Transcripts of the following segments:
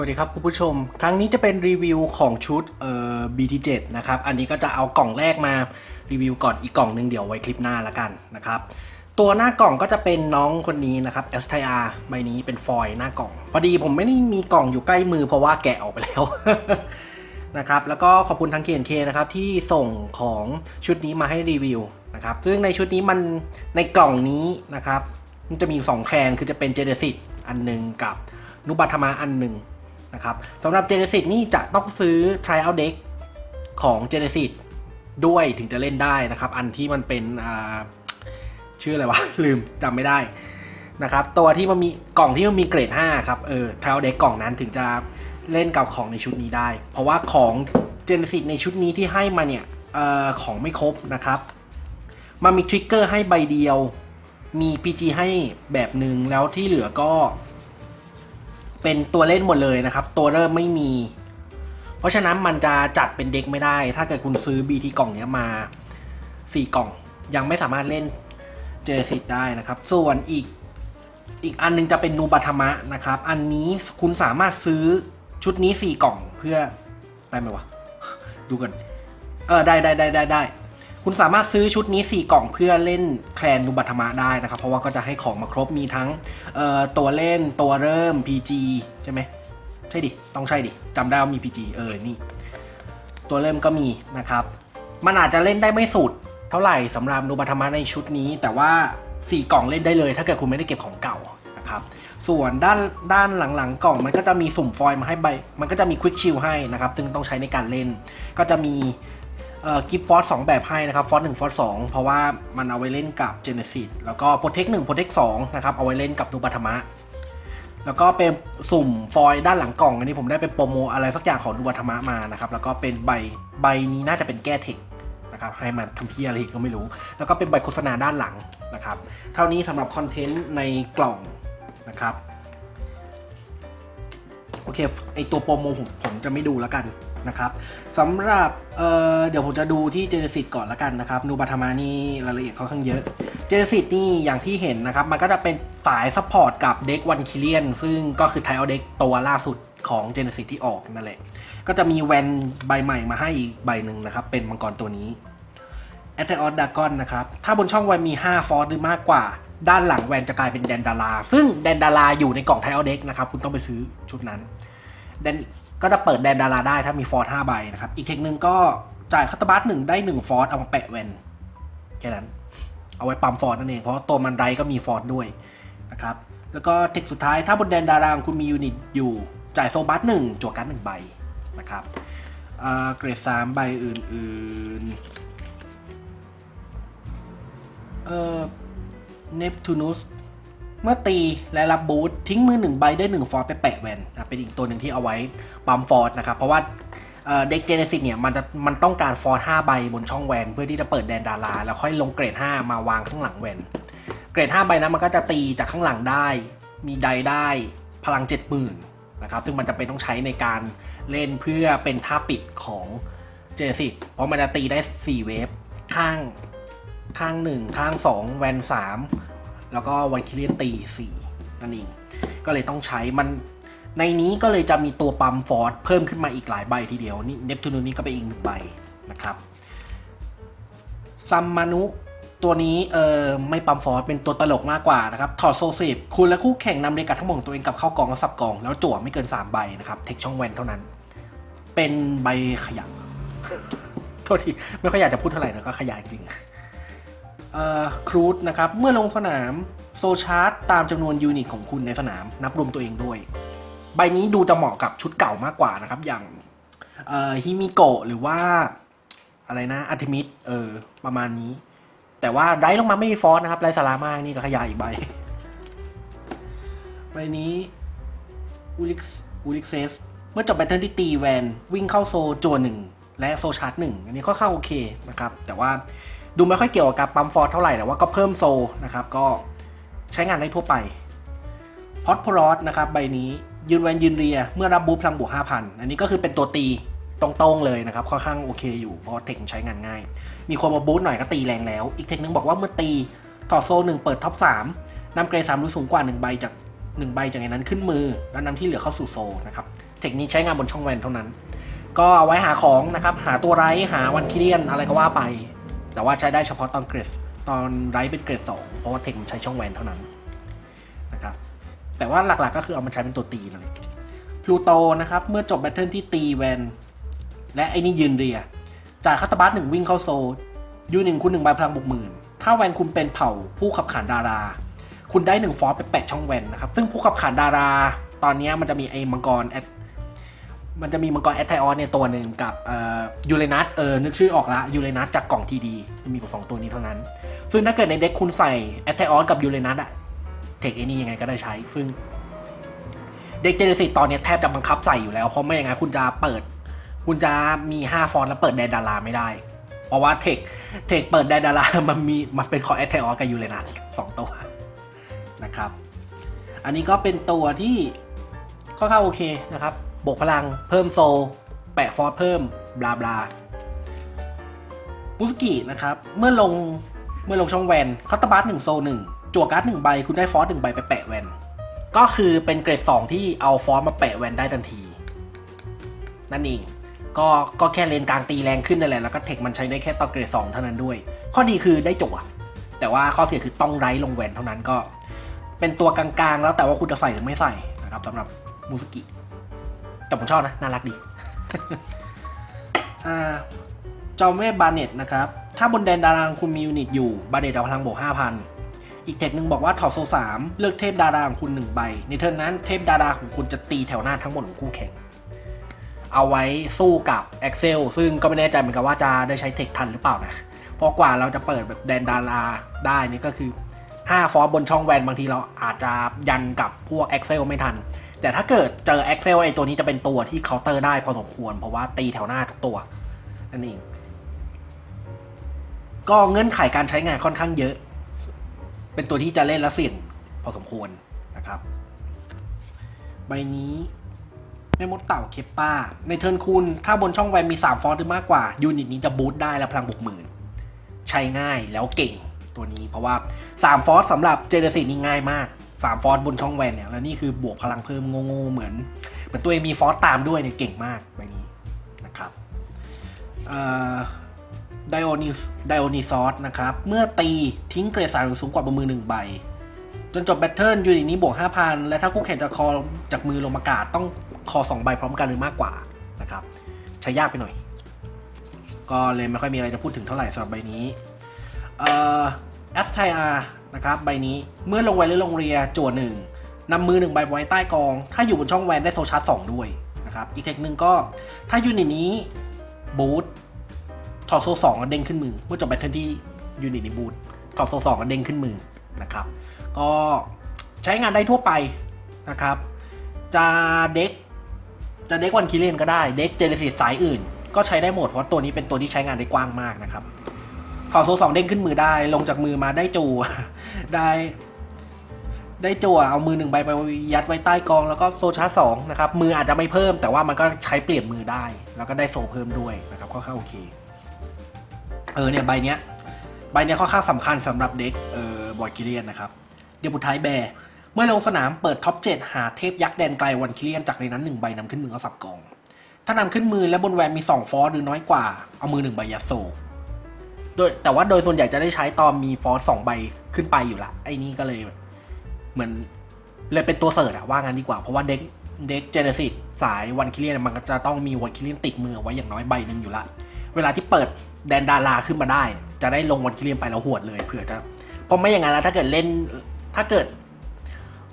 วัสดีครับคุณผู้ชม ครั้งนี้จะเป็นรีวิวของชุดเอ่อ BT7 นะครับ อันนี้ก็จะเอากล่องแรกมารีวิวก่อนอีกกล่องหนึ่งเดี๋ยวไว้คลิปหน้าละกันนะครับ ตัวหน้ากล่องก็จะเป็นน้องคนนี้นะครับ s t r ใบนี้เป็นฟอยล์หน้ากล่อง พอดีผมไม่ได้มีกล่องอยู่ใกล้มือเพราะว่าแกะออกไปแล้วนะครับ แล้วก็ขอบคุณทาง KNK นะครับที่ส่งของชุดนี้มาให้รีวิวนะครับ ซึ่งในชุดนี้มันในกล่องนี้นะครับ มันจะมีสองแคลนคือจะเป็นเจเนซิตอันหนึ่งกับนุบัตมะอันหนึ่ง นะครับสำหรับเจเนซิตนี่จะต้องซื้อ Trial Deck ของ Genesis ด้วยถึงจะเล่นได้นะครับ อันที่มันเป็นชื่ออะไรวะ ลืมจำไม่ได้นะครับ ตัวที่มันมีกล่องที่มันมีเกรด 5 ครับเออ Trial Deck กล่องนั้นถึงจะเล่นกับของในชุดนี้ได้ เพราะว่าของ Genesis ในชุดนี้ที่ให้มาเนี่ยออของไม่ครบนะครับมันมีทริกเกอร์ให้ใบเดียว มี PG ให้แบบหนึ่งแล้วที่เหลือก็ เป็นตัวเล่นหมดเลยนะครับ ตัวเริ่มไม่มี เพราะฉะนั้นมันจะจัดเป็นเด็กไม่ได้ ถ้าเกิดคุณซื้อ BT กล่องเนี้ยมา 4 กล่อง ยังไม่สามารถเล่นเจเนซิตได้นะครับ ส่วนอีกอีกอันนึงจะเป็นนูบัตมะนะครับ อันนี้คุณสามารถซื้อชุดนี้ 4 กล่องเพื่อได้ไหมวะ ดูกัน เออได้ได้ได้ได้ได้ คุณสามารถซื้อชุดนี้ 4 กล่องเพื่อเล่นแคลนนูบัตมะได้นะครับ เพราะว่าก็จะให้ของมาครบมีทั้งตัวเล่นตัวเริ่ม PG ใช่ไหมใช่ดิ ต้องใช่ดิจำได้ว่ามี PG เออนี่ ตัวเริ่มก็มีนะครับ มันอาจจะเล่นได้ไม่สุด เท่าไหร่สำหรับนูบัตมะในชุดนี้ แต่ว่า 4 กล่องเล่นได้เลย ถ้าเกิดคุณไม่ได้เก็บของเก่านะครับส่วนด้านด้านหลังๆกล่องมันก็จะมีสุ่มฟอยล์มาให้ใบ มันก็จะมีควิกชิลให้นะครับ ซึ่งต้องใช้ในการเล่น ก็จะมี กิฟฟอร์สสองแบบให้นะครับฟอร์สหนึ่งฟอร์สสองเพราะว่ามันเอาไว้เล่นกับ Genesis แล้วก็โปรเทคหนึ่งโปรเทคสองนะครับเอาไว้เล่นกับนูบัตมะ แล้วก็เป็นสุ่มฟอยล์ด้านหลังกล่องอันนี้ผมได้เป็นโปรโมอะไรสักอย่างของดูวัฒมะมานะครับแล้วก็เป็นใบใบนี้น่าจะเป็นแก้เทคนะครับให้มันทำเพี้ยอะไรกก็ไม่รู้ แล้วก็เป็นใบโฆษณาด้านหลังนะครับ เท่านี้สำหรับคอนเทนต์ในกล่องนะครับ โอเคไอตัวโปรโมผมผมจะไม่ดูแล้วกันนะครับสำหรับเอ่อเดี๋ยวผมจะดูที่ Genesis ก่อนแล้วกันนะครับนูบัตมานี่รายละเอียดค่อนข้างเยอะ Genesis นี่อย่างที่เห็นนะครับ มันก็จะเป็นสายซัพพอร์ตกับเด็กวันคิเลียนซึ่งก็คือไทเอาเด็กตัวล่าสุดของ Genesis ที่ออกนั่นแหละ ก็จะมีแวนใบใหม่มาให้อีกใบหนึ่งนะครับ เป็นมังกรตัวนี้ a t ท o อ d ดากอนนะครับ ถ้าบนช่องแวนมี 5 ฟอร์หรือมากกว่า ด้านหลังแวนจะกลายเป็นแดนดารา ซึ่งแดนดาราอยู่ในกล่องไทเอาเด็กนะครับ คุณต้องไปซื้อชุดนั้นแดนก็จะเปิดแดนดาราได้ถ้ามีฟอร์ห้าใบนะครับ อีกเทคนึงก็จ่ายคัตบัสหนึ่งได้หนึ่งฟอร์เอามาแปะแวนแค่นั้น เอาไว้ปั๊มฟอร์ดนั่นเอง เพราะว่าตัวมันไรก็มีฟอร์ดด้วยนะครับ แล้วก็เทคสุดท้ายถ้าบนแดนดาราคุณมียูนิตอยู่จ่ายโซบัสหนึ่งจวกการ์ดหนึ่งใบนะครับอ่าเกรดสามใบอื่นๆ เอ่อ เนปทูนุสเมื่อตีและรับบูททิ้งมือหนึ่งใบได้หนึ่งฟอร์ดไปแปะแวนนะเป็นอีกตัวหนึ่งที่เอาไว้ปั๊มฟอร์ดนะครับ เพราะว่าเด็กเจเนซิสเนี่ยมันจะมันต้องการฟอร์ดห้าใบบนช่องแวนเพื่อที่จะเปิดแดนดารา แล้วค่อยลงเกรด 5 มาวางข้างหลังแวนเกรด 5 ใบนั้นมันก็จะตีจากข้างหลังได้ มีไดได้พลัง 70,000นะครับซึ่งมันจะเป็นต้องใช้ในการเล่นเพื่อเป็นท่าปิดของเจเนซิสเพราะมันจะตีได้ 4 เวฟข้าง ข้าง 1 ข้าง 2 แวน 3 แล้วก็วันคิเลียนตี4นั่นเองก็เลยต้องใช้มันในนี้ก็เลยจะมีตัวปั๊มฟอร์ดเพิ่มขึ้นมาอีกหลายใบทีเดียวนี่เนปทูนูนี่ก็เป็นอีกหนึ่งใบนะครับซัมมานุตัวนี้เออไม่ปั๊มฟอร์สเป็นตัวตลกมากกว่านะครับ ถอดโซเซฟคุณและคู่แข่งนำเรกัดทั้งหมดของตัวเองกับเข้ากองและสับกอง แล้วจั่วไม่เกิน 3 ใบนะครับเทคช่องแวนเท่านั้น เป็นใบขยะโทษที ไม่ค่อยอยากจะพูดเท่าไหร่นะก็ขยะจริง ครูดนะครับ เมื่อลงสนามโซชาร์ตตามจำนวนยูนิตของคุณในสนาม นับรวมตัวเองด้วย ใบนี้ดูจะเหมาะกับชุดเก่ามากกว่านะครับ อย่างฮิมิโกะหรือว่าอะไรนะอาร์ติมิสเออ ประมาณนี้ แต่ว่าไดลงมาไม่มีฟอสนะครับไรสาระมากนี่ก็ขยายอีกใบ ใบนี้อูลิกอูลิกเซสเมื่อจบแบตเทิลที่ตีแวน วิ่งเข้าโซโจหนึ่งและโซชาร์จหนึ่งอันนี้ก็เข้าโอเคนะครับ แต่ว่า ดูไม่ค่อยเกี่ยวกับการปั๊มฟอร์สเท่าไหร่แต่ว่าก็เพิ่มโซนะครับ ก็ใช้งานได้ทั่วไปพอตพลอสนะครับ ใบนี้ยืนแวนยืนเรีย เมื่อรับบูพลังบวก5,000 อันนี้ก็คือเป็นตัวตีตรงๆเลยนะครับ ค่อนข้างโอเคอยู่ เพราะเทคนใช้งานง่าย มีคนมาบูสต์หน่อยก็ตีแรงแล้ว อีกเทคนึงบอกว่าเมื่อตีต่อโซ่หนึ่งเปิดท็อปสามนำเกรดสามรู้สูงกว่าหนึ่งใบจากหนึ่งใบจากในนั้นขึ้นมือ แล้วนำที่เหลือเข้าสู่โซนะครับเทคนิคใช้งานบนช่องแวนเท่านั้น ก็เอาไว้หาของนะครับหาตัวไรหาวันคิเลียนอะไรก็ว่าไป แต่ว่าใช้ได้เฉพาะตอนเกรดตอนไรเป็นเกรดสองเพราะว่าเทคมันใช้ช่องแวนเท่านั้นนะครับแต่ว่าหลักๆก็คือเอามาใช้เป็นตัวตีนั่นเองพลูโตนะครับเมื่อจบแบทเทิลที่ตีแวนและไอ้นี่ยืนเรียจ่ายคาตาบัสหนึ่งวิ่งเข้าโซยูหนึ่งคุณหนึ่งใบพลังบวกหมื่นถ้าแวนคุณเป็นเผ่าผู้ขับขานดารา คุณได้หนึ่งฟอสไปแปะช่องแวนนะครับซึ่งผู้ขับขานดารา ตอนนี้มันจะมีไอ้มังกรแอด มันจะมีมังกรแอตไทออนเนี่ยตัวหนึ่งกับยูเรนัสเออนึกชื่อออกละยูเรนัสจากกล่องทีดีมีอยู่สองตัวนี้เท่านั้น ซึ่งถ้าเกิดในเด็กคุณใส่แอตไทออนกับยูเรนัสอะเทคไอ้นี่ยังไงก็ได้ใช้ ซึ่งเด็กเจเนซิตตอนนี้แทบจะบังคับใส่อยู่แล้ว เพราะไม่อย่างนั้นคุณจะเปิด คุณจะมี 5 ฟอนต์แล้วเปิดแดนดาราไม่ได้ เพราะว่าเทคเทคเปิดแดนดารามันมีมันเป็นของแอตเทออกับยูเรนัสสองตัวนะครับ อันนี้ก็เป็นตัวที่ค่อนข้างโอเคนะครับ บวกพลัง เพิ่มโซ แปะฟอร์สเพิ่ม บลาบลามุสกินะครับ เมื่อลง เมื่อลงช่องแวนคาตาบัสหนึ่งโซหนึ่งจั่วการ์ดหนึ่งใบ คุณได้ฟอร์สหนึ่งใบไปแปะแวน ก็คือเป็นเกรด2ที่เอาฟอร์สมาแปะแวนได้ทันที นั่นเอง ก็ ก็แค่เลนกลางตีแรงขึ้นนั่นแหละ แล้วก็เทคมันใช้ได้แค่ตอนเกรด2เท่านั้นด้วย ข้อดีคือได้จั่ว แต่ว่าข้อเสียคือต้องไร้ลงแวนเท่านั้นก็ เป็นตัวกลางๆ แล้วแต่ว่าคุณจะใส่หรือไม่ใส่นะครับสำหรับมูสกิ แต่ผมชอบนะ น่ารักดีอ่าจอมเวบาเน็ตนะครับ ถ้าบนแดนดารางคุณมียูนิตอยู่บาเน็ตจะพลังบวก5,000 อีกเทคหนึ่งบอกว่าถอดโซสามเลือกเทพดาราของคุณหนึ่งใบ ในเทิร์นนั้นเทพดาราของคุณจะตีแถวหน้าทั้งหมดของคู่แข่ง เอาไว้สู้กับ Excel ซึ่งก็ไม่แน่ใจเหมือนกันว่าจะได้ใช้เทคทันหรือเปล่านะเพราะกว่าเราจะเปิดแบบแดนดาราได้นี่ก็คือ 5 ฟอร์บนช่องแวนบางทีเราอาจจะยันกับพวก Excel ไม่ทัน แต่ถ้าเกิดเจอ Excel ไอตัวนี้จะเป็นตัวที่เคาน์เตอร์ได้พอสมควร เพราะว่าตีแถวหน้าทุกตัวนั่นเอง ก็เงื่อนไขการใช้งานค่อนข้างเยอะ เป็นตัวที่จะเล่นและเสี่ยงพอสมควรนะครับ ใบนี้แม่มดเต่าเคปป้า ในเทิร์นคุณถ้าบนช่องแวนมี 3 ฟอร์หรือมากกว่า ยูนิตนี้จะบูตได้และพลังบวกหมื่นใช้ง่ายแล้วเก่งตัวนี้เพราะว่า 3 ฟอร์สสำหรับเจเนซินี่ง่ายมาก 3ฟอร์สบนช่องแวนเนี่ยแล้วนี่คือบวกพลังเพิ่มโง่ๆเหมือนเหมือนตัวเองมีฟอร์สตามด้วยเนี่ยเก่งมากใบนี้นะครับไดโอนิสไดโอนิซอสนะครับ เมื่อตีทิ้งเกรดสามสูงกว่าบนมือหนึ่งใบ จนจบแบทเทิลยูนิตนี้บวก5,000และถ้าคู่แข่งจะคอจากมือลงมากาศต้องคอ2ใบพร้อมกันหรือมากกว่านะครับ ใช้ยากไปหน่อย ก็เลยไม่ค่อยมีอะไรจะพูดถึงเท่าไหร่สำหรับใบนี้ เอ่อแอสไทอานะครับใบนี้เมื่อลงแวนหรือลงเรียจั่วหนึ่งนำมือหนึ่งใบไว้ใต้กอง ถ้าอยู่บนช่องแวนได้โซชาร์จสองด้วยนะครับอีกเทคหนึ่งก็ถ้ายูนิตนี้บูทถอดโซสองแล้วเด้งขึ้นมือเมื่อจบแบทเทิลที่ยูนิตนี้บูทถอดโซสองแล้วเด้งขึ้นมือนะครับ ก็ใช้งานได้ทั่วไปนะครับ จะเด็กจะเด็กวันคิเลนก็ได้เด็กเจเนซิสสายอื่น ก็ใช้ได้หมดเพราะตัวนี้เป็นตัวที่ใช้งานได้กว้างมากนะครับ ถอโซสองเด้งขึ้นมือได้ ลงจากมือมาได้จูได้ ได้จั่วเอามือหนึ่งใบไปยัดไว้ใต้กอง แล้วก็โซชาร์สองนะครับมืออาจจะไม่เพิ่ม แต่ว่ามันก็ใช้เปลี่ยนมือได้ แล้วก็ได้โซเพิ่มด้วยนะครับค่อนข้างโอเค เออเนี่ยใบเนี้ยใบเนี้ยค่อนข้างสำคัญสำหรับเด็กเอ่อบอยคิเลียนนะครับเดียบุท้ายแบร์เมื่อลงสนามเปิดท็อป7หาเทพยักษ์แดนไกลวันคิเลียนจากในนั้น1ใบนำขึ้นมือก็สับกอง ถ้านำขึ้นมือและบนแวนมี 2 ฟอร์หรือน้อยกว่าเอามือ1ใบยัดโซ โดยแต่ว่าโดยส่วนใหญ่จะได้ใช้ตอนมีฟอร์สองใบขึ้นไปอยู่ละไอ้นี่ก็เลยเหมือนเลยเป็นตัวเสิร์ชอะว่างั้นดีกว่า เพราะว่าเด็กเด็กเจเนซิสสายวันคิเลียนมันก็จะต้องมีวันคิเลียนติดมือไว้อย่างน้อยใบหนึ่งอยู่ละ เวลาที่เปิดแดนดาราขึ้นมาได้ จะได้ลงวันคิเลียนไปแล้วหวดเลยเผื่อจะเพราะไม่อย่างนั้นแล้วถ้าเกิดเล่นถ้าเกิด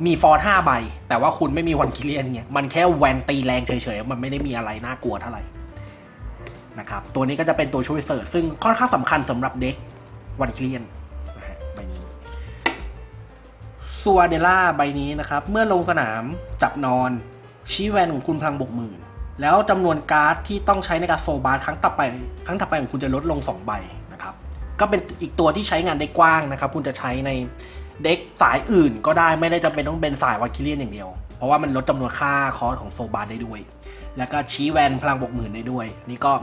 มีฟอร์ห้าใบแต่ว่าคุณไม่มีวันคิเลียนเนี่ยมันแค่แวนตีแรงเฉยๆ มันไม่ได้มีอะไรน่ากลัวเท่าไหร่ นะครับตัวนี้ก็จะเป็นตัวช่วยเสิร์ชซึ่งค่อนข้างสำคัญสำหรับเด็กวันคิเลียนนะฮะใบนี้ซัวเดล่าใบนี้นะครับ เมื่อลงสนามจับนอน ชี้แวนของคุณพลังบกหมื่น แล้วจำนวนการ์ดที่ต้องใช้ในการโซบาร์ครั้งต่อไป ครั้งต่อไปของคุณจะลดลง 2 ใบนะครับ ก็เป็นอีกตัวที่ใช้งานได้กว้างนะครับ คุณจะใช้ในเด็กสายอื่นก็ได้ไม่ได้จำเป็นต้องเป็นสายวัคิเลียนอย่างเดียว เพราะว่ามันลดจำนวนค่าคอร์สของโซบาร์ได้ด้วยแล้วก็ชี้แวนพลังบวกหมื่นได้ด้วย นี่ก็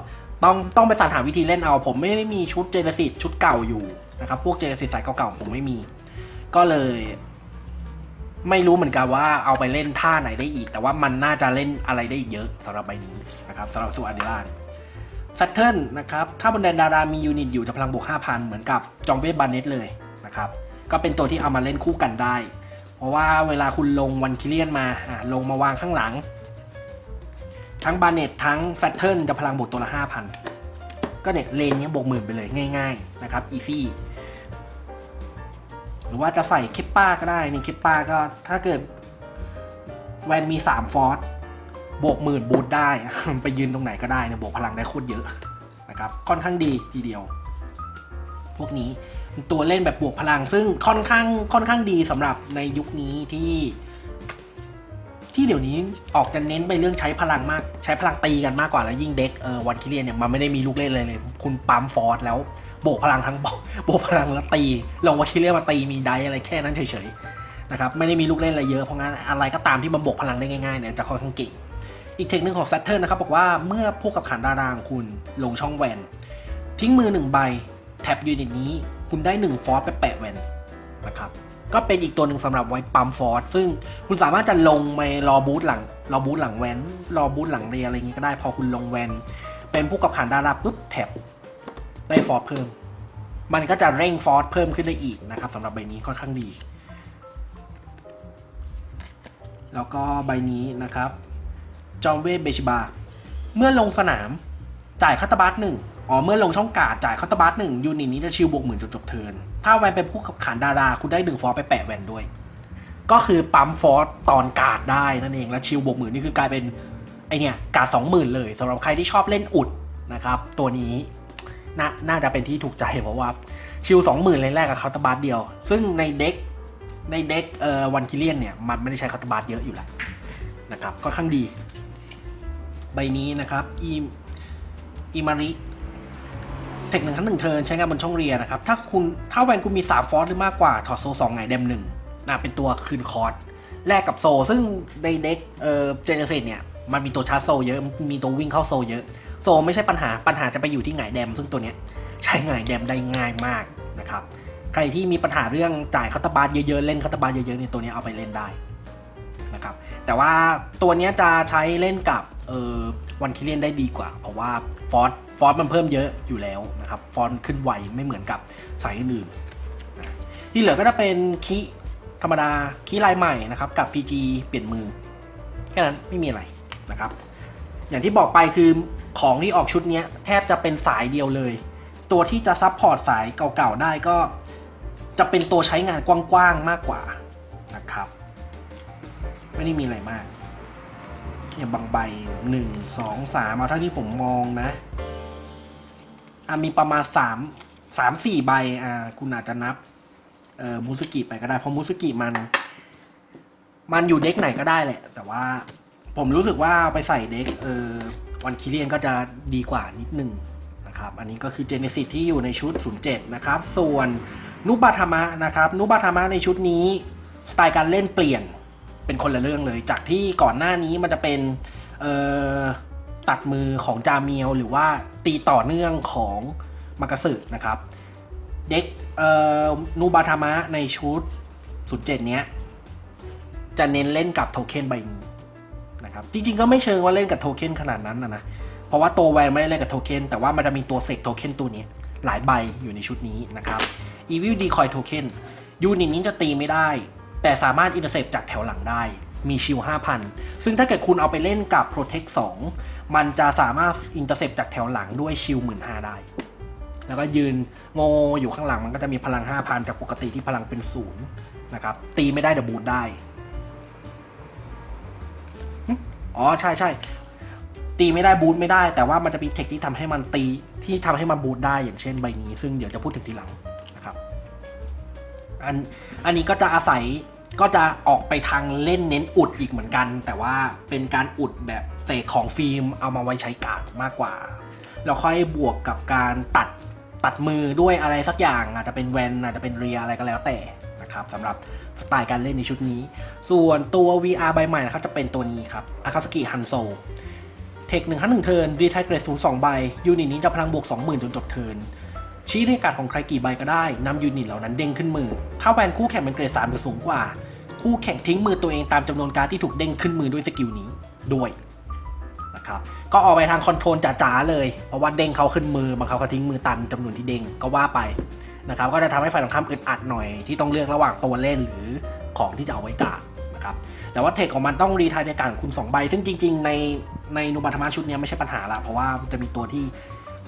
ต้องต้องไปสรรหาวิธีเล่นเอา ผมไม่ได้มีชุดเจเนซิสชุดเก่าอยู่นะครับ พวกเจเนซิสสายเก่าๆผมไม่มี ก็เลย ไม่รู้เหมือนกันว่าเอาไปเล่นท่าไหนได้อีก แต่ว่ามันน่าจะเล่นอะไรได้อีกเยอะสำหรับใบนี้นะครับสำหรับสูอาเดล่าซัตเทิลนะครับ ถ้าบนแดนดารามียูนิตอยู่จะพลังบวก 5,000 เหมือนกับจองเวทบาเนตเลยนะครับ ก็เป็นตัวที่เอามาเล่นคู่กันได้ เพราะว่าเวลาคุณลงวันคิเลียนมาอะลงมาวางข้างหลัง ทั้งบาเนตทั้งซัตเทิลจะพลังบวกตัวละ 5,000 ก็เนี่ยเลนเนี้ยบวกหมื่นไปเลยง่ายๆนะครับอีซี่หรือว่าจะใส่คิปป้าก็ได้นี่คิปป้าก็ถ้าเกิดแวนมี 3 ฟอร์สบวกหมื่นบูทได้ ไปยืนตรงไหนก็ได้เนี่ยบวกพลังได้โคตรเยอะนะครับค่อนข้างดีทีเดียว พวกนี้ตัวเล่นแบบบวกพลังซึ่งค่อนข้างค่อนข้างดีสำหรับในยุคนี้ที่ ที่เดี๋ยวนี้ออกจะเน้นไปเรื่องใช้พลังมาก ใช้พลังตีกันมากกว่าแล้วยิ่งเด็กเออวันคิเลียนเนี่ยมันไม่ได้มีลูกเล่นเลยเลย คุณปั๊มฟอร์สแล้วโบกพลังทั้งบอกโบกพลังแล้วตีลงวันคิเลียนมาตีมีได้อะไรแค่นั้นเฉยๆนะครับไม่ได้มีลูกเล่นอะไรเยอะเพราะงั้นอะไรก็ตามที่มันโบกพลังได้ง่ายๆเนี่ยจะค่อนข้างเก่งอีกเทคนิคของ Saturn นะครับบอกว่าเมื่อพวกกับขันดารางคุณลงช่องแวนทิ้งมือหนึ่งใบ แท็บยูนิตนี้ คุณได้หนึ่งฟอร์สไปแปะแวนนะครับ ก็เป็นอีกตัวหนึ่งสำหรับไว้ปั๊มฟอร์สซึ่งคุณสามารถจะลงไปรอบูทหลังรอบูทหลังแวนรอบูทหลังเรียอะไรอย่างงี้ก็ได้พอคุณลงแวนเป็นผู้กับขานดาราปุ๊บแท็บได้ฟอร์สเพิ่ม มันก็จะเร่งฟอร์สเพิ่มขึ้นได้อีกนะครับสำหรับใบนี้ค่อนข้างดี แล้วก็ใบนี้นะครับจอมเวทเบชิบา เมื่อลงสนามจ่ายคัตตาบัตหนึ่ง อ๋อเมื่อลงช่องกาดจ่ายคัตาบัตหนึ่งยูนิตนี้จะชิลบวกหมื่นจนจบเทิร์นถ้าแวนเป็นผู้ขับขานดาราคุณได้หนึ่งฟอร์ไปแปะแวนด้วย ก็คือปั๊มฟอร์ตอนกาดได้นั่นเองแล้วชิลบวกหมื่นนี่คือกลายเป็นไอเนี่ยกาดสองหมื่นเลยสำหรับใครที่ชอบเล่นอุดนะครับตัวนี้นน่าจะเป็นที่ถูกใจเพราะว่าชิลสองหมื่นเลยแรกกับคัตาบัตเดียว ซึ่งในเด็กในเด็กเอ่อวันคิเลียนเนี่ยมันไม่ได้ใช้คัตาบัตเยอะอยู่แล้วนะครับค่อนข้างดี ใบนี้นะครับอีอีมาริ เทคหนึ่งครั้งหนึ่งเทินใช้งานบนช่องเรียนะครับ ถ้าคุณถ้าแวนคุณมี 3 ฟอร์สหรือมากกว่า ถอดโซสองไงเดมหนึ่งนะเป็นตัวคืนคอร์สแลกกับโซ ซึ่งในเด็กเอ่อเจเนเซตเนี่ยมันมีตัวชาร์จโซเยอะ มีตัววิ่งเข้าโซเยอะ โซไม่ใช่ปัญหาปัญหาจะไปอยู่ที่ไงแดม ซึ่งตัวเนี้ยใช้ไงแดมได้ง่ายมากนะครับใครที่มีปัญหาเรื่องจ่ายคัตาบาร์เยอะๆเล่นคัตาบาร์เยอะๆเนี่ยตัวนี้เอาไปเล่นได้นะครับแต่ว่าตัวนี้จะใช้เล่นกับ เออวันคิเลียนได้ดีกว่า เพราะว่าฟอร์สฟอร์สมันเพิ่มเยอะอยู่แล้วนะครับ ฟอนต์ขึ้นไวไม่เหมือนกับสายอื่นๆที่เหลือก็จะเป็นคีย์ธรรมดาคีย์ลายใหม่นะครับ กับ PG เปลี่ยนมือ แค่นั้นไม่มีอะไรนะครับ อย่างที่บอกไปคือของที่ออกชุดนี้แทบจะเป็นสายเดียวเลย ตัวที่จะซับพอร์ตสายเก่าๆได้ก็จะเป็นตัวใช้งานกว้างๆมากกว่านะครับ ไม่ได้มีอะไรมาก ย่างบางใบหนึ่งสองสามเอาเท่าที่ผมมองนะอะมีประมาณสามสามสี่ใบอ่าคุณอาจจะนับเอ่อมูสกิไปก็ได้ เพราะมูสกิมัน มันอยู่เด็กไหนก็ได้แหละ แต่ว่าผมรู้สึกว่าไปใส่เด็กเออวันคิเลียนก็จะดีกว่านิดนึงนะครับ อันนี้ก็คือเจเนซิสที่อยู่ในชุด 07 นะครับ ส่วนนุบาธามะนะครับ นุบาธามะในชุดนี้ สไตล์การเล่นเปลี่ยน เป็นคนละเรื่องเลย จากที่ก่อนหน้านี้มันจะเป็นตัดมือของจาเมียว หรือว่าตีต่อเนื่องของมากสึนะครับ เด็กนูบาธามะในชุด07เจนี้ย จะเน้นเล่นกับโทเค็นใบนี้นะครับจริงๆก็ไม่เชิงว่าเล่นกับโทเค็นขนาดนั้นนะนะเพราะว่าตัวแวนไม่ได้เล่นกับโทเค็นแต่ว่ามันจะมีตัวเสกโทเค็นตัวนี้หลายใบอยู่ในชุดนี้นะครับ Evil Decoy Token ยูนิตนี้จะตีไม่ได้ แต่สามารถอินเตอร์เซปจากแถวหลังได้ มีชิล5,000 ซึ่งถ้าเกิดคุณเอาไปเล่นกับ Protect 2 มันจะสามารถอินเตอร์เซปจากแถวหลังด้วยชิล15,000ได้ แล้วก็ยืนโงอยู่ข้างหลังมันก็จะมีพลัง 5,000 จากปกติที่พลังเป็นศูนย์นะครับ ตีไม่ได้เดบูทได้ อ๋อใช่ใช่ตีไม่ได้บูทไม่ได้ แต่ว่ามันจะมีเทคที่ทำให้มันตีที่ทำให้มันบูทได้อย่างเช่นใบนี้ ซึ่งเดี๋ยวจะพูดถึงทีหลังนะครับอันอันนี้ก็จะอาศัย ก็จะออกไปทางเล่นเน้นอุดอีกเหมือนกัน แต่ว่าเป็นการอุดแบบเศษของฟิล์มเอามาไว้ใช้การ์ดมากกว่า แล้วค่อยบวกกับการตัดตัดมือด้วยอะไรสักอย่างอาจจะเป็นแวนอาจจะเป็นเรียอะไรก็แล้วแต่นะครับสำหรับสไตล์การเล่นในชุดนี้ ส่วนตัว VR ใบใหม่นะครับจะเป็นตัวนี้ครับอาคาสกิฮันโซเทคหนึ่งขั้นหนึ่งเทิร์นรีไทเกรดศูนย์สองใบยูนิตนี้จะพลังบวก 20,000 จนจบเทิร์น ชี้เรียกการของใครกี่ใบก็ได้นำยูนิตเหล่านั้นเด้งขึ้นมือ ถ้าแวนคู่แข่งเป็นเกรด3หรือสูงกว่า คู่แข่งทิ้งมือตัวเองตามจำนวนการที่ถูกเด้งขึ้นมือด้วยสกิลนี้ด้วยนะครับก็ออกไปทางคอนโทรลจ๋าๆเลย เพราะว่าเด้งเขาขึ้นมือบางเขาทิ้งมือตามจำนวนที่เด้งก็ว่าไปนะครับก็จะทำให้ฝ่ายตรงข้ามอึดอัดหน่อยที่ต้องเลือกระหว่างตัวเล่นหรือของที่จะเอาไว้กาดนะครับแต่ว่าเทคของมันต้องรีทายในการของคุณ2ใบซึ่งจริง ๆ ในในนูบาธรรมะชุดนี้ไม่ใช่ปัญหาละเพราะว่าจะมีตัวที่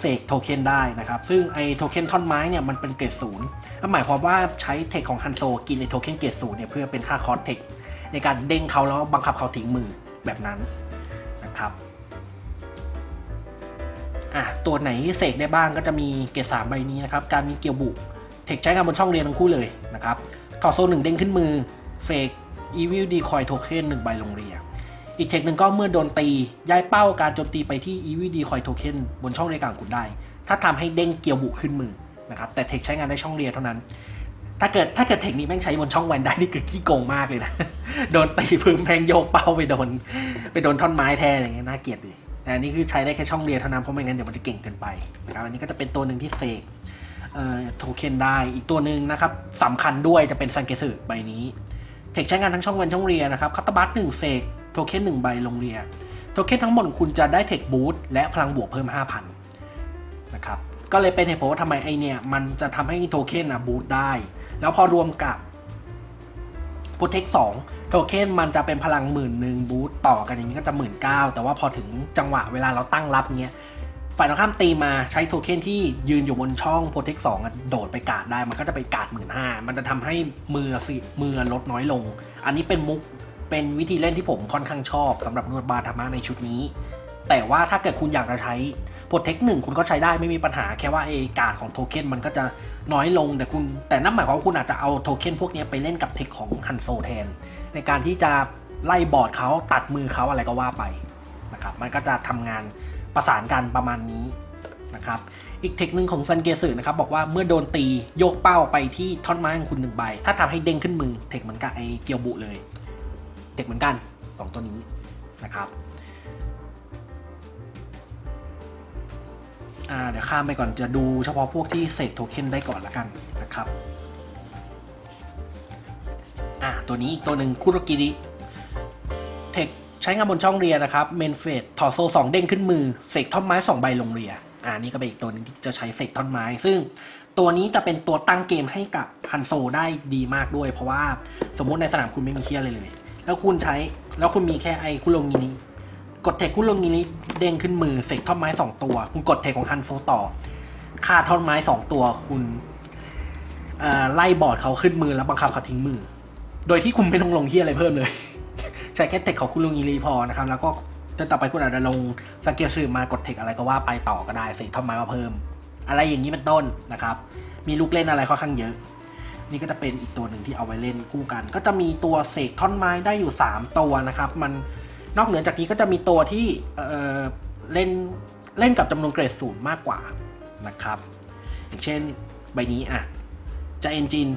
เสกโทเค็นได้นะครับ ซึ่งไอโทเค็นท่อนไม้เนี่ยมันเป็นเกรดศูนย์นั่นหมายความว่าใช้เทคของฮันโซกินไอโทเค็นเกรดศูนย์เนี่ยเพื่อเป็นค่าคอสเทคในการเด้งเขาแล้วบังคับเขาทิ้งมือแบบนั้นนะครับอะตัวไหนเสกได้บ้างก็จะมีเกรดสามใบนี้นะครับ การมีเกียวบุกเทคใช้งานบนช่องเรียนทั้งคู่เลยนะครับถอดโซนหนึ่งเด้งขึ้นมือเสก Evil Decoy Token 1ใบลงเรีย อีกเทคหนึ่งก็เมื่อโดนตี ย้ายเป้าการโจมตีไปที่ Evil Decoy Token บนช่องเรียกลางคุณได้ ถ้าทำให้เด้งเกียวบุขึ้นมือนะครับแต่เทคใช้งานได้ช่องเรียเท่านั้น ถ้าเกิดถ้าเกิดเทคนี้แม่งใช้บนช่องแวนได้นี่คือขี้โกงมากเลยนะ โดนตีพื้นแพงโยกเป้าไปโดน ไปโดนท่อนไม้แทนอย่างเงี้ยน่าเกลียดดิแต่อันนี้คือใช้ได้แค่ช่องเรียเท่านั้นเพราะไม่งั้นเดี๋ยวมันจะเก่งเกินไปนะครับอันนี้ก็จะเป็นตัวหนึ่งที่เสกเอ่อโทเค็นได้อีกตัวหนึ่งนะครับสำคัญด้วยจะเป็นซันเกสึใบนี้ เทคใช้งานทั้งช่องแวนช่องเรียนะครับคัตตบัตหนึ่งเสก โทเค็นหนึ่งใบลงเรียโทเค็นทั้งหมดคุณจะได้เทคบูสต์และพลังบวกเพิ่ม 5,000 นะครับ ก็เลยเป็นเหตุผลว่าทำไมไอเนี่ย มันจะทำให้โทเค็นอะบูสต์ได้ แล้วพอรวมกับโปรเทคสองโทเค็นมันจะเป็นพลังหมื่นหนึ่งบูสต์ต่อกันอย่างนี้ก็จะหมื่นเก้าแต่ว่าพอถึงจังหวะเวลาเราตั้งรับเงี้ยฝ่ายตรงข้ามตีมาใช้โทเค็นที่ยืนอยู่บนช่องโปรเทคสองโดดไปกาดได้มันก็จะไปกาดหมื่นห้ามันจะทำให้มือสิมือลดน้อยลง อันนี้เป็นมุก เป็นวิธีเล่นที่ผมค่อนข้างชอบสำหรับนวดบาธรรมะในชุดนี้ แต่ว่าถ้าเกิดคุณอยากจะใช้โปรเทคหนึ่งคุณก็ใช้ได้ไม่มีปัญหาแค่ว่าเอการของโทเค็นมันก็จะน้อยลงแต่คุณแต่นั่นหมายความว่าคุณอาจจะเอาโทเค็นพวกนี้ไปเล่นกับเทคของฮันโซแทน ในการที่จะไล่บอร์ดเขาตัดมือเขาอะไรก็ว่าไปนะครับมันก็จะทำงานประสานกันประมาณนี้นะครับอีกเทคหนึ่งของซันเกสึนะครับบอกว่าเมื่อโดนตีโยกเป้าไปที่ท่อนไม้ของคุณหนึ่งใบ ถ้าทำให้เด้งขึ้นมือเทคเหมือนกับไอเกียวบุเลย เทคเหมือนกัน 2 ตัวนี้นะครับเดี๋ยวข้ามไปก่อนจะดูเฉพาะพวกที่เสกโทเค็นได้ก่อนละกันนะครับตัวนี้อีกตัวหนึ่งคุโรกิริเทคใช้งานบนช่องเรียนะครับเมนเฟดถอดโซสองเด้งขึ้นมือเสกท่อนไม้สองใบลงเรียอ่านี่ก็เป็นอีกตัวหนึงที่จะใช้เสกท่อนไม้ ซึ่งตัวนี้จะเป็นตัวตั้งเกมให้กับฮันโซได้ดีมากด้วย เพราะว่าสมมติในสนามคุณไม่มีเคียอะไรเลย แล้วคุณใช้แล้วคุณมีแค่ไอ้คุโรงงินี้กดเทคคุโรงงินี้เด้งขึ้นมือเสกท่อนไม้สองตัว คุณกดเทคของฮันโซต่อค่าท่อนไม้สองตัวคุณไล่บอร์ดเขาขึ้นมือแล้วบังคับเขาทิ้งมือ โดยที่คุณไม่ต้องลงเฮียอะไรเพิ่มเลย ใช้แค่เทคของคุณลุงอีรีพอนะครับ แล้วก็ต่อไปคุณอาจจะลงสเกลชื่อมากดเทคอะไรก็ว่าไปต่อก็ได้เสกท่อนไม้มาเพิ่ม อะไรอย่างนี้เป็นต้นนะครับ มีลูกเล่นอะไรค่อนข้างเยอะ นี่ก็จะเป็นอีกตัวหนึ่งที่เอาไว้เล่นคู่กัน ก็จะมีตัวเสกท่อนไม้ได้อยู่ 3 ตัวนะครับ มันนอกเหนือจากนี้ก็จะมีตัวที่เเล่นเล่นกับจำนวนเกรดศูนย์มากกว่านะครับ อย่างเช่นใบนี้อะจะเอนจิน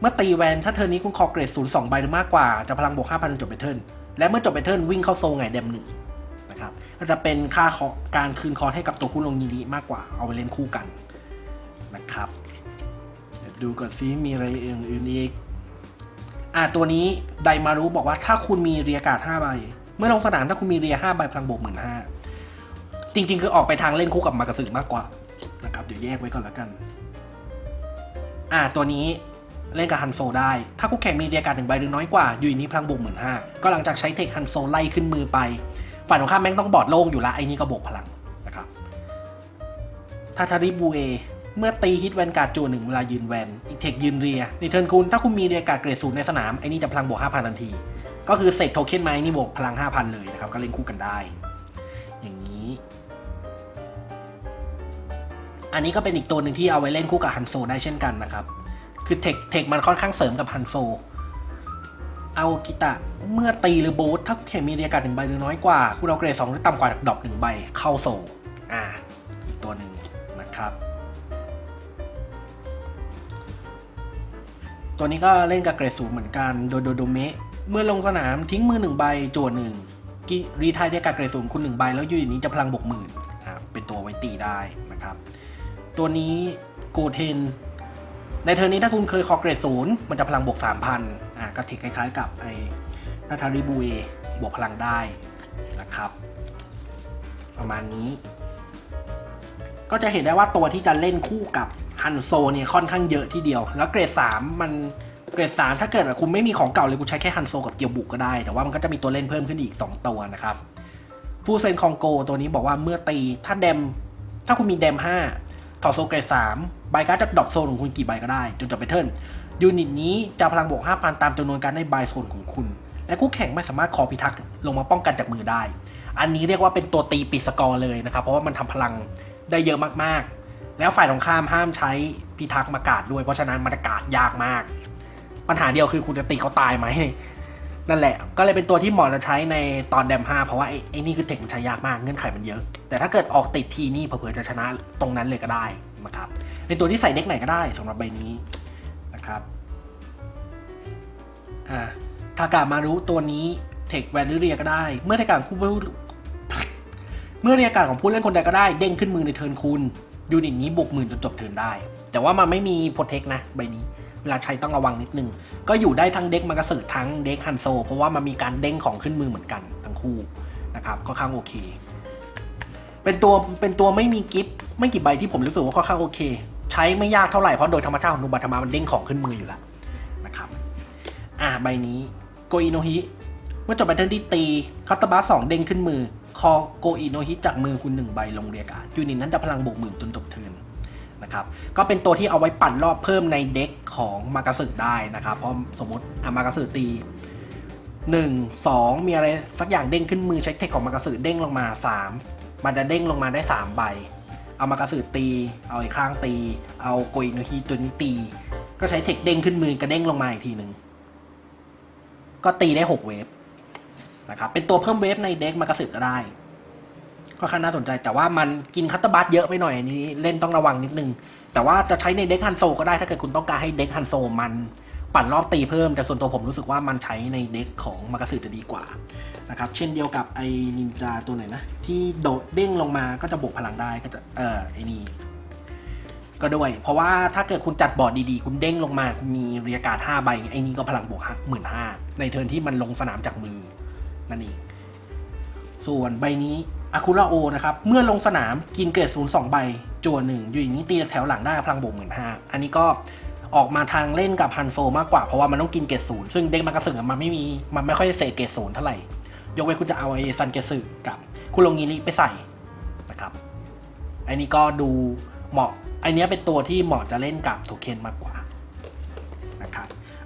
เมื่อตีแวนถ้าเทิร์นนี้คุณคอเกรดศูนย์สองใบหรือมากกว่า จะพลังบวกห้าพันจบไปเทิร์นและเมื่อจบไปเทิร์นวิ่งเข้าโซงไงเดมหนึ่งนะครับก็จะเป็นค่าคอการคืนคอร์ให้กับตัวคู่ลงยีรีมากกว่าเอาไปเล่นคู่กันนะครับ ดูก่อนซิมีอะไรอย่างอื่นอีก อ่าตัวนี้ไดมารุบอกว่าถ้าคุณมีเรียกาดห้าใบ เมื่อลงสนามถ้าคุณมีเรียห้าใบพลังบวกหมื่นห้าจริง ๆ คือออกไปทางเล่นคู่กับมากระสึกมากกว่านะครับ เดี๋ยวแยกไว้ก่อนแล้วกัน อ่าตัวนี้เล่นกับฮันโซได้ ถ้าคู่แข่งมีเรียกาดหนึ่งใบหรือน้อยกว่า อยู่นี้พลังบวกหมื่นห้าก็หลังจากใช้เทคฮันโซไล่ขึ้นมือไป ฝ่ายตรงข้ามแม่งต้องบอดโล่งอยู่ละไอ้นี่ก็บวกพลังนะครับทาทาริบูเอ เมื่อตีฮิตแวนการ์ดจัวหนึ่งเวลายืนแวน อีกเทคยืนเรียในเทิร์นคุณถ้าคุณมีเรียการ์ดเกรดศูนย์ในสนาม ไอ้นี่จะพลังบวกห้าพันทันที ก็คือเสกโทเค็นไม้นี่บวกพลังห้าพันเลยนะครับ ก็เล่นคู่กันได้ อย่างนี้ อันนี้ก็เป็นอีกตัวหนึ่งที่เอาไว้เล่นคู่กับฮันโซได้เช่นกันนะครับ คือเทคเทคมันค่อนข้างเสริมกับฮันโซเอากิตะเมื่อตีหรือบูทถ้าแข่งมีเรียการดหนึ่งใบหรือน้อยกว่า คุณเอาเกรดสองหรือต่ำกว่าดอปหนึ่งใบเข้าโซอ่าอีกตัวหนึ่งนะครับ ตัวนี้ก็เล่นกับเกรดสูงเหมือนกันโดโดโดเมะเมื่อลงสนามทิ้งมือหนึ่งใบจวหนึ่งรีทายเรียกกับเกรดสูงคุณหนึ่งใบ แล้วยูนิตนี้จะพลังบวกหมื่นเป็นตัวไว้ตีได้นะครับ ตัวนี้โกเทน ในเทอร์นี้ถ้าคุณเคยคอเกรดศูนย์มันจะพลังบวก3,000อ่าก็เทคคล้ายๆกับไอ้นาทาริบูเอบวกพลังได้นะครับ ประมาณนี้ ก็จะเห็นได้ว่าตัวที่จะเล่นคู่กับ ฮันโซเนี่ยค่อนข้างเยอะที่เดียว แล้วเกรด 3 มันเกรด 3 ถ้าเกิดคุณไม่มีของเก่าเลยคุณใช้แค่ฮันโซกับเกียวบุกก็ได้ แต่ว่ามันก็จะมีตัวเล่นเพิ่มขึ้นอีก 2 ตัวนะครับฟูเซนคองโกตัวนี้บอกว่าเมื่อตีถ้าเดม ถ้าคุณมีเดม 5 ถอดโซเกรด 3 ใบการ์ดจากดรอปโซนของคุณกี่ใบก็ได้จนจบไปเทิร์นยูนิตนี้จะพลังบวก5,000ตามจำนวนการได้ใบโซนของคุณ และคู่แข่งไม่สามารถคอพิทักษ์ลงมาป้องกันจากมือได้ อันนี้เรียกว่าเป็นตัวตีปิดสกอร์เลยนะครับเพราะว่ามันทำพลังได้เยอะมากๆ แล้วฝ่ายตรงข้ามห้ามใช้พิทักษ์มากาดด้วย เพราะฉะนั้นมันจะกาดยากมาก ปัญหาเดียวคือคุณจะตีเขาตายไหมนั่นแหละ ก็เลยเป็นตัวที่เหมาะจะใช้ในตอนแดม 5 เพราะว่าไอ้ไอนี่คือเทคมันใช้ยากมากเงื่อนไขมันเยอะ แต่ถ้าเกิดออกติดทีนี่เผื่อจะชนะตรงนั้นเลยก็ได้นะครับ เป็นตัวที่ใส่เด็กไหนก็ได้สำหรับใบนี้นะครับอ่าทากามารุตัวนี้เทคแวนเรียก็ได้ เมื่อทากาคู่เมื่อเรียกการของผู้เล่นคนใดก็ได้เด้งขึ้นมือในเทิร์นคุณ ยูนิตนี้บวกหมื่นจนจบเทิร์นได้ แต่ว่ามันไม่มีโปรเทคนะใบนี้ เวลาใช้ต้องระวังนิดนึง ก็อยู่ได้ทั้งเด็กมากระสือทั้งเด็กฮันโซ เพราะว่ามันมีการเด้งของขึ้นมือเหมือนกันทั้งคู่นะครับค่อนข้างโอเค เป็นตัวเป็นตัวไม่มีกิฟต์ไม่กี่ใบที่ผมรู้สึกว่าค่อนข้างโอเค ใช้ไม่ยากเท่าไหร่เพราะโดยธรรมชาติของนูบัตมามันเด้งของขึ้นมืออยู่แล้วนะครับอะใบนี้โกอิโนฮิเมื่อจบแบตเทิลที่ตีคัตตาบาสองเด้งขึ้นมือ คอโกอิโนฮิจากมือคุณหนึ่งใบลงเรียกายูนิตนั้นจะพลังบวกหมื่นจนจบเทิร์นนะครับก็เป็นตัวที่เอาไว้ปั่นรอบเพิ่มในเด็กของมากาสึได้นะครับเพราะสมมติอะมากาสึตี 1 2 มีอะไรสักอย่างเด้งขึ้นมือใช้เทคของมากาสึเด้งลงมา 3 มันจะเด้งลงมาได้ 3 ใบ เอามากาสึตี เอาอีกข้างตี เอาโกอิโนฮิตัวนี้ตี ก็ใช้เทคเด้งขึ้นมือกระเด้งลงมาอีกทีหนึ่งก็ตีได้ 6 เวฟ นะครับเป็นตัวเพิ่มเวฟในเด็กมากระสึกก็ได้ค่อนข้างน่าสนใจแต่ว่ามันกินคัตเตอร์บัสเยอะไปหน่อยอันนี้เล่นต้องระวังนิดนึง แต่ว่าจะใช้ในเด็กฮันโซก็ได้ถ้าเกิดคุณต้องการให้เด็กฮันโซมันปั่นรอบตีเพิ่มแต่ส่วนตัวผมรู้สึกว่ามันใช้ในเด็กของมากระสึจะดีกว่านะครับเช่นเดียวกับไอ้นินจาตัวไหนนะ ที่โดดเด้งลงมาก็จะบวกพลังได้ก็จะเออไอ้นี่ก็ด้วย เพราะว่าถ้าเกิดคุณจัดบอร์ดดีๆ คุณเด้งลงมาคุณมีเรียกการ์ด5ใบไอ้นี่ก็พลังบวกหมื่นห้าในเทิร์นที่มันลงสนามจากมือ นั่นเอง ส่วนใบนี้อาคุระโอนะครับ เมื่อลงสนามกินเกรดศูนย์สองใบ จั่วหนึ่งอยู่อย่างนี้ตีแถวหลังได้พลังบวกหมื่นห้าอันนี้ก็ออกมาทางเล่นกับฮันโซมากกว่า เพราะว่ามันต้องกินเกรดศูนย์ซึ่งเด็กมันกระสึงอมันไม่มีมันไม่ค่อยเสกเกรดศูนย์เท่าไหร่ ยกเว้นคุณจะเอาไอ้ซันเกสึกับคุโรงงิริไปใส่นะครับอันนี้ก็ดูเหมาะอันเนี้ยเป็นตัวที่เหมาะจะเล่นกับโทเค็นมากกว่า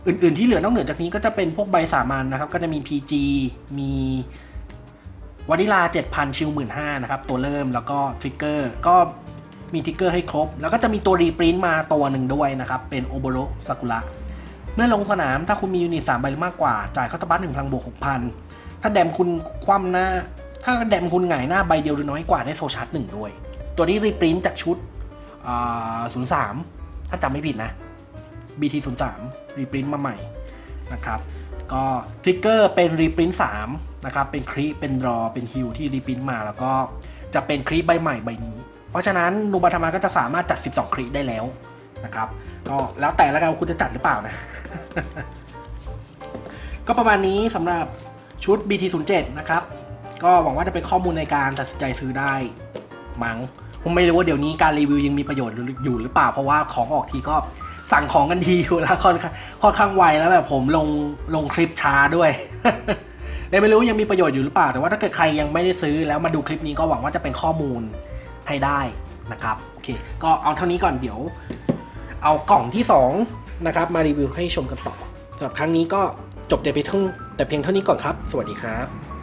อื่นๆที่เหลือนอกเหนือจากนี้ก็จะเป็นพวกใบสามัญนะครับ ก็จะมี PG มีวานิลา 7,000 ชิล15,000นะครับ ตัวเริ่มแล้วก็ทริกเกอร์ก็มีทริกเกอร์ให้ครบ แล้วก็จะมีตัวรีปรินต์มาตัวหนึ่งด้วยนะครับ เป็นโอโบโรซากุระเมื่อลงสนามถ้าคุณมียูนิต3ใบหรือมากกว่า จ่ายเข้าตบัตหนึ่งพลังบวก6,000ถ้าแดมคุณคว่ำหน้า ถ้าแดมคุณหงายหน้าใบเดียวหรือน้อยกว่าได้โซชาร์จหนึ่งด้วย ตัวนี้รีปรินต์จากชุดศูนย์สามถ้าจำไม่ผิดนะ BT 0 3 รีปรินต์มาใหม่นะครับก็ทริกเกอร์เป็นรีปรินต์3นะครับเป็นครีเป็นรอเป็นฮิวที่รีปรินต์มาแล้วก็จะเป็นครีใบใหม่ใบนี้ เพราะฉะนั้นนูบาธามาก็จะสามารถจัด 12 ครีได้แล้วนะครับก็แล้วแต่ละกันว่าคุณจะจัดหรือเปล่านะก็ประมาณนี้สำหรับชุด BT 0 7 นะครับ ก็หวังว่าจะเป็นข้อมูลในการตัดสินใจซื้อได้ มั้งผมไม่รู้ว่าเดี๋ยวนี้การรีวิวยังมีประโยชน์อยู่หรือเปล่า เพราะว่าของออกทีก็ สั่งของกันทีอยู่แล้วค่อนค่อนข้างไวแล้วแบบผมลงลงคลิปช้าด้วยเลยไม่รู้ยังมีประโยชน์อยู่หรือเปล่า แต่ว่าถ้าเกิดใครยังไม่ได้ซื้อแล้วมาดูคลิปนี้ก็หวังว่าจะเป็นข้อมูลให้ได้นะครับโอเค ก็เอาเท่านี้ก่อนเดี๋ยว เอากล่องที่2นะครับมารีวิวให้ชมกันต่อสำหรับครั้งนี้ก็จบแต่เพียงเท่าแต่เพียงเท่านี้ก่อนครับ สวัสดีครับ